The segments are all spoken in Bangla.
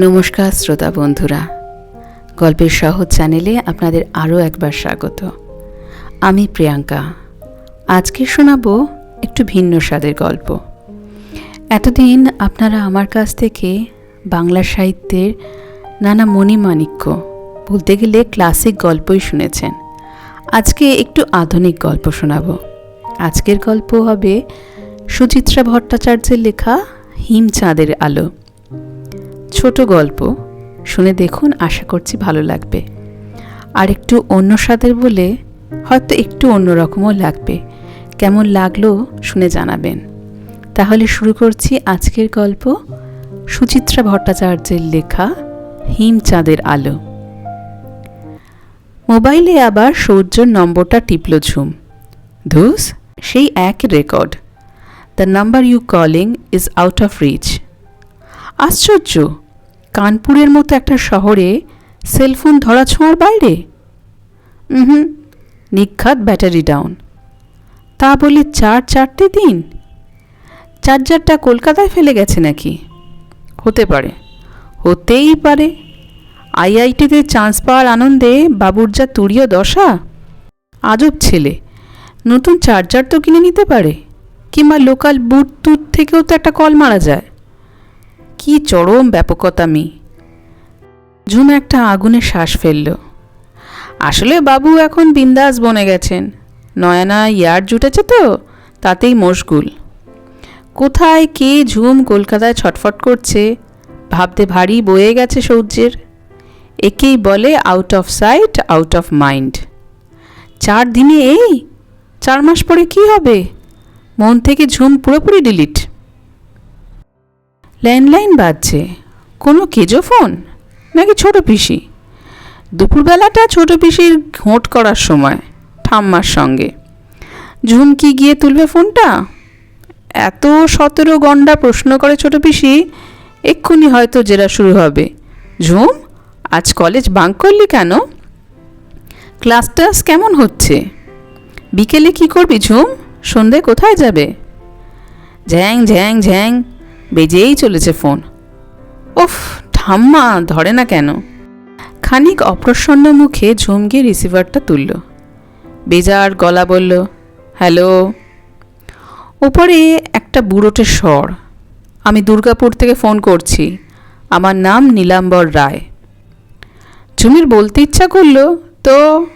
নমস্কার শ্রোতা বন্ধুরা। গল্পের সহজ চ্যানেলে আপনাদের আরও একবার স্বাগত। আমি প্রিয়াঙ্কা। আজকে শোনাবো একটু ভিন্ন স্বাদের গল্প। এতদিন আপনারা আমার কাছ থেকে বাংলা সাহিত্যের নানা মণিমাণিক্য, বলতে গেলে ক্লাসিক গল্পই শুনেছেন। আজকে একটু আধুনিক গল্প শোনাবো। আজকের গল্প হবে সুচিত্রা ভট্টাচার্যের লেখা হিমচাঁদের আলো। ছোট গল্প শুনে দেখুন আশা করছি ভালো লাগবে। আর একটু অন্য স্বাদের বলে হয়তো একটু অন্যরকমও লাগবে। কেমন লাগল শুনে জানাবেন। তাহলে শুরু করছি আজকের গল্প সুচিত্রা ভট্টাচার্যের লেখা হিমচাঁদের আলো। মোবাইলে আবার সূর্যর নম্বরটা টিপল ঝুম। ধুস, সেই এক record. The number you calling is out of reach. আশ্চর্য। কানপুরের মতো একটা শহরে সেলফোন ধরা ছোঁয়ার বাইরে? হুম নিখাত ব্যাটারি ডাউন। তা বলে চার চারটে দিন? চার্জারটা কলকাতায় ফেলে গেছে নাকি? হতে পারে। হতেই পারে। আইআইটিতে চান্স পাওয়ার আনন্দে বাবুর যা তুরীয় দশা? আজব ছেলে। নতুন চার্জার তো কিনে নিতে পারে। কিংবা লোকাল বুট টুট থেকেও তো একটা কল মারা যায়। কি চরম ব্যাপকতামি ঝুম একটা আগুনে শ্বাস ফেলল। আসলে বাবু এখন বিন্দাস বনে গেছেন। নয়না ইয়ার জুটেছে তো, তাতেই মশগুল। কোথায় কে ঝুম কলকাতায় ছটফট করছে, ভাবতে ভারী বয়ে গেছে সৌর্যের। একেই বলে out of sight out of mind চার দিনে এই, চার মাস পরে কি হবে? মন থেকে ঝুম পুরোপুরি ডিলিট ল্যান্ডলাইন বাজছে। কোনো কেজো ফোন? নাকি ছোট পিসি? দুপুরবেলাটা ছোট পিসির ঘোঁট করার সময়, ঠাম্মার সঙ্গে। ঝুমকি গিয়ে তুলবে ফোনটা? এত সতেরো গন্ডা প্রশ্ন করে ছোট পিসি, এক্ষুনি হয়তো জেরা শুরু হবে। ঝুম, আজ কলেজ বাঙ্ক করলি কেন? ক্লাস টাস কেমন হচ্ছে? বিকেলে কি করবি ঝুম? সন্ধে কোথায় যাবে? Zhang Zhang Zhang. বেজেই চলেছে ফোন। ওফ ঠাম্মা, ধরে না কেন? খানিক অপ্রসন্ন মুখে ঝুমকে রিসিভারটা তুলল। বেজার গলা বলল, হ্যালো? ওপরে একটা বুড়োটে স্বর। আমি দুর্গাপুর থেকে ফোন করছি। আমার নাম নীলাম্বর রায়। ঝুমির বলতে ইচ্ছা করল, তো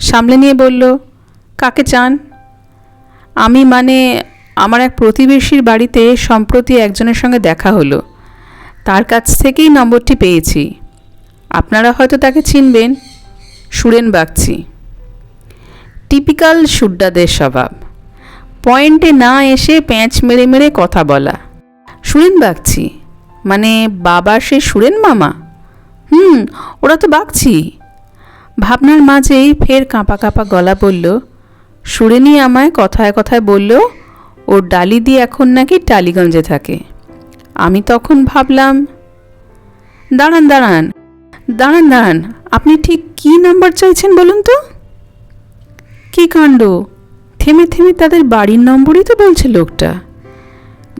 সামলে নিয়ে বলল, কাকে চান? আমি মানে আমার এক প্রতিবেশীর বাড়িতে সম্প্রতি একজনের সঙ্গে দেখা হলো। তার কাছ থেকেই নম্বরটি পেয়েছি। আপনারা হয়তো তাকে চিনবেন। সুরেন বাগচি। টিপিক্যাল সুড্ডাদের স্বভাব। পয়েন্টে না এসে প্যাঁচ মেরে মেরে কথা বলা। সুরেন বাগচি? মানে বাবা সে সুরেন মামা? হুম, ওরা তো বাগছি ভাবনার মাঝেই ফের কাঁপা কাঁপা গলা বলল সুরেনি আমায় কথায় কথায় বলল ওর ডালি দিয়ে এখন নাকি টালিগঞ্জে থাকে। আমি তখন ভাবলাম, দাঁড়ান দাঁড়ান দাঁড়ান দাঁড়ান, আপনি ঠিক কী নাম্বার চাইছেন বলুন তো? কী কাণ্ড? থেমে থেমে তাদের বাড়ির নম্বরই তো বলছে লোকটা।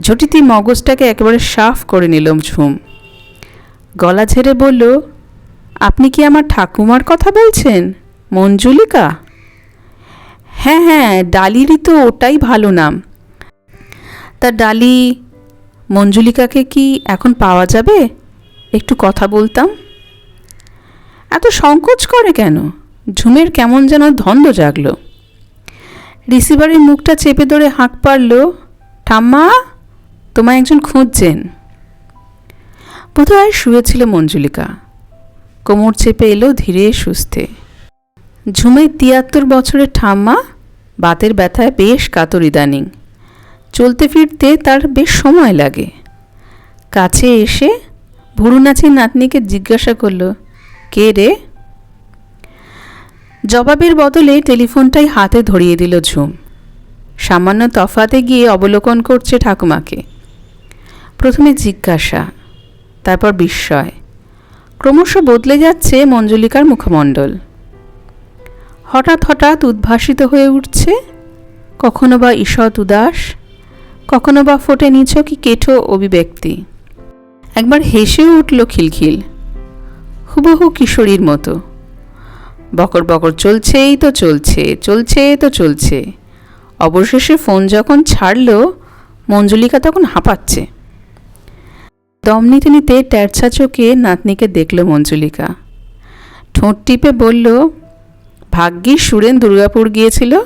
ঝটিতি মগজটাকে একেবারে সাফ করে নিলাম ঝুম। গলা ঝেড়ে বলল, আপনি কি আমার ঠাকুমার কথা বলছেন, মঞ্জুলিকা? হ্যাঁ হ্যাঁ ডালিরই তো ওটাই ভালো নাম। তা ডালি মঞ্জুলিকাকে কি এখন পাওয়া যাবে? একটু কথা বলতাম। এত সংকোচ করে কেন? ঝুমের কেমন যেন ধন্দ জাগল। রিসিভারের মুখটা চেপে ধরে হাঁক পারল ঠাম্মা, তোমায় একজন খুঁজছেন। বোধহয় শুয়েছিল মঞ্জুলিকা। কোমর চেপে এলো ধীরে সুস্থে। ঝুমের তিয়াত্তর বছরের ঠাম্মা, বাতের ব্যথায় বেশ কাতর ইদানিং। চলতে ফিরতে তার বেশ সময় লাগে। কাছে এসে ভুরু নাচি নাতনিকে জিজ্ঞাসা করল, কে রে? জবাবের বদলে টেলিফোনটাই হাতে ধরিয়ে দিল ঝুম। সামান্য তফাতে গিয়ে অবলোকন করছে ঠাকুমাকে। প্রথমে জিজ্ঞাসা, তারপর বিস্ময়। ক্রমশ বদলে যাচ্ছে মঞ্জুলিকার মুখমণ্ডল। হঠাৎ হঠাৎ উদ্ভাসিত হয়ে উঠছে কখনো বা ঈষৎ উদাস কখনো বা ফোটে নিছকই কেঠো অভিব্যক্তি? একবার হেসেও উঠল খিলখিল। হুবহু কিশোরীর মতো। বকর বকর, চলছেই তো চলছে চলছে তো চলছে। অবশেষে ফোন যখন ছাড়ল, মঞ্জুলিকা তখন হাঁপাচ্ছে। দম নিতে নিতে ট্যারছা চোখে নাতনিকে দেখল মঞ্জুলিকা। ঠোঁট টিপে বলল, ভাগ্যিস সুরেন দুর্গাপুর গিয়েছিল?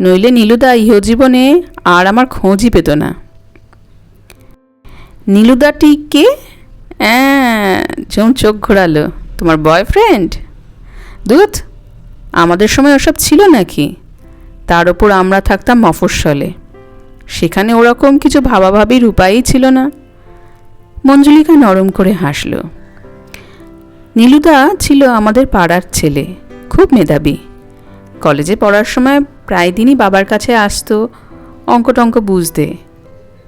নইলে নীলুদা ইহজীবনে আর আমার খোঁজই পেত না। নীলুদাটি কে? ঝুম চোখ ঘোরালো। তোমার বয়ফ্রেন্ড দুধ, আমাদের সময় ওসব ছিল নাকি? তার ওপর আমরা থাকতাম মফস্বলে। সেখানে ওরকম কিছু ভাবাভাবির উপায়ই ছিল না। মঞ্জুলিকা নরম করে হাসল। নীলুদা ছিল আমাদের পাড়ার ছেলে, খুব মেধাবী। কলেজে পড়ার সময় প্রায় দিনই বাবার কাছে আসতো অঙ্ক টঙ্ক বুঝতে।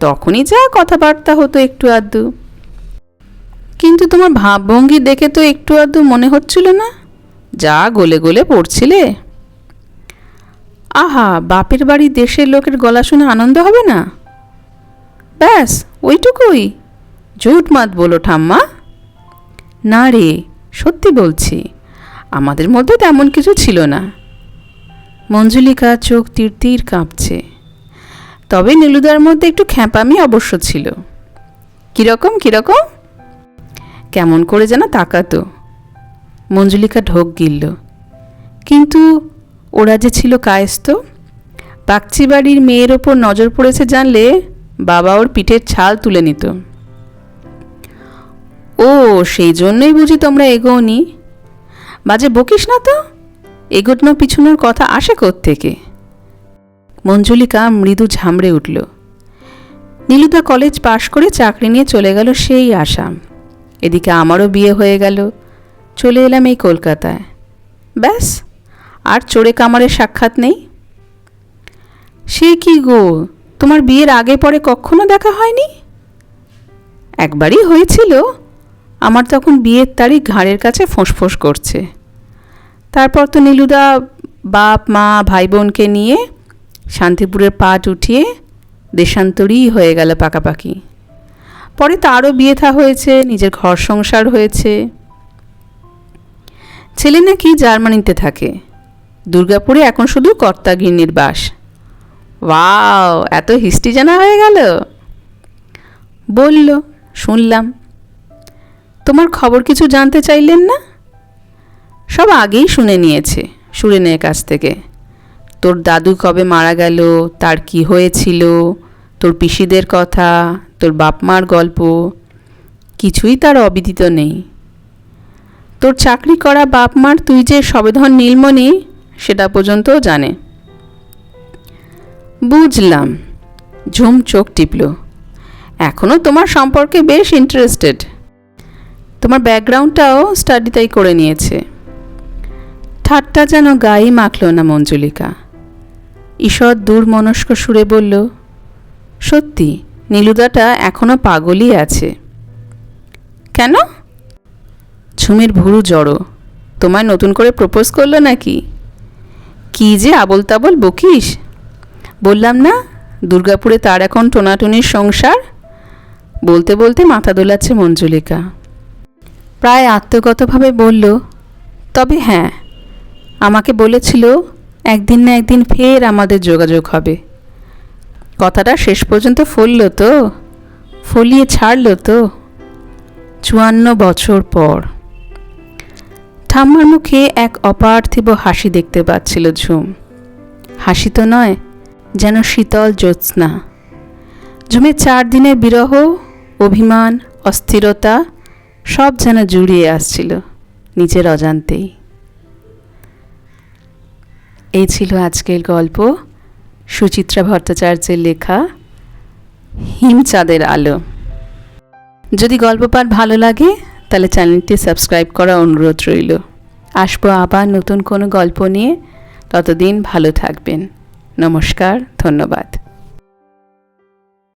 তখনই যা কথাবার্তা হতো একটু আধটু। কিন্তু তোমার ভাবভঙ্গি দেখে তো একটু আধটু মনে হচ্ছিল না? যা গলে গলে পড়ছিলে। আহা, বাপের বাড়ি দেশের লোকের গলা শুনে আনন্দ হবে না? ব্যাস, ওইটুকুই। ঝুট মাত বলো ঠাম্মা। না রে, সত্যি বলছি, আমাদের মধ্যে তেমন কিছু ছিল না। মঞ্জুলিকা চোখ তীর তীর কাঁপছে। তবে নীলুদার মধ্যে একটু খ্যাপামি অবশ্য ছিল। কীরকম কীরকম? কেমন করে যেন তাকাতো। মঞ্জুলিকা ঢোক গিলল। কিন্তু ওরা যে ছিল কায়স্ত বাগচি বাড়ির মেয়ের ওপর নজর পড়েছে জানলে বাবা ওর পিঠের ছাল তুলে নিত। ও, সেই জন্যই বুঝি তোমরা এগোনি বাজে বকিস না তো? এগোনো পিছনোর কথা আসে থেকে মঞ্জুলিকা মৃদু ঝামড়ে উঠল। নীলুদা কলেজ পাশ করে চাকরি নিয়ে চলে গেল সেই আসাম। এদিকে আমারও বিয়ে হয়ে গেল। চলে এলাম এই কলকাতায়। ব্যাস, আর চোরে কামারের সাক্ষাৎ নেই? সে কি গো, তোমার বিয়ের আগে পরে কখনো দেখা হয়নি? একবারই হয়েছিল, আমার তখন বিয়ের তারিখ ঘাড়ের কাছে ফোঁস করছে। তারপর তো নীলুদা বাপ, মা ভাই বোনকে নিয়ে শান্তিপুরের পাট উঠিয়ে দেশান্তরই হয়ে গেল পাকাপাকি। পরে তারও বিয়ে থা হয়েছে, নিজের ঘর সংসার হয়েছে। ছেলে নাকি জার্মানিতে থাকে। দুর্গাপুরে এখন শুধু কর্তাগিন্নির বাস। ওয়াও, এত হিস্ট্রি জানা হয়ে গেল। বলল, শুনলাম। তোমার খবর কিছু জানতে চাইলেন না? সব আগেই শুনে নিয়েছে, সুরেনের কাছ থেকে। তোর দাদু কবে মারা গেল? তার কি হয়েছিল? তোর পিসিদের কথা? তোর বাপ মার গল্প? কিছুই তার অবিদিত নেই। তোর চাকরি করা বাপ মার তুই যে সবেধন নীলমণি, সেটা পর্যন্তও জানে। বুঝলাম। ঝুম চোখ টিপল। এখনও তোমার সম্পর্কে বেশ ইন্টারেস্টেড তোমার ব্যাকগ্রাউন্ডটাও স্টাডি তাই করে নিয়েছে। ঠাট্টা যেন গায়ে মাখল না মঞ্জুলিকা। ঈশ্বর দূর মনস্ক সুরে বলল, সত্যি, নীলুদাটা এখনও পাগলই আছে। কেন? ঝুমের ভুরু জড়ো। তোমায় নতুন করে প্রপোজ করল নাকি? কি যে আবল তাবল বকিস। বললাম না, দুর্গাপুরে তার এখন টোনাটুনির সংসার? বলতে বলতে মাথা দোলাচ্ছে মঞ্জুলিকা। প্রায় আত্মগতভাবে বলল, তবে হ্যাঁ আমাকে বলেছিল, একদিন না একদিন ফের আমাদের যোগাযোগ হবে। কথাটা শেষ পর্যন্ত ফলল তো, ফলিয়ে ছাড়ল তো। চুয়ান্ন বছর পর। ঠাম্মার মুখে এক অপার্থিব হাসি দেখতে পাচ্ছিল ঝুম। হাসি তো নয়, যেন শীতল জ্যোৎস্না। ঝুমের চার দিনের বিরহ, অভিমান, অস্থিরতা সব যেন জুড়িয়ে আসছিল নিজের অজান্তেই। এই ছিল আজকের গল্প সুচিত্রা ভট্টাচার্যের লেখা হিমচাঁদের আলো। যদি গল্প পাঠ ভালো লাগে, তাহলে চ্যানেলটি সাবস্ক্রাইব করা অনুরোধ রইল। আসব আবার নতুন কোনো গল্প নিয়ে। ততদিন ভালো থাকবেন। নমস্কার, ধন্যবাদ।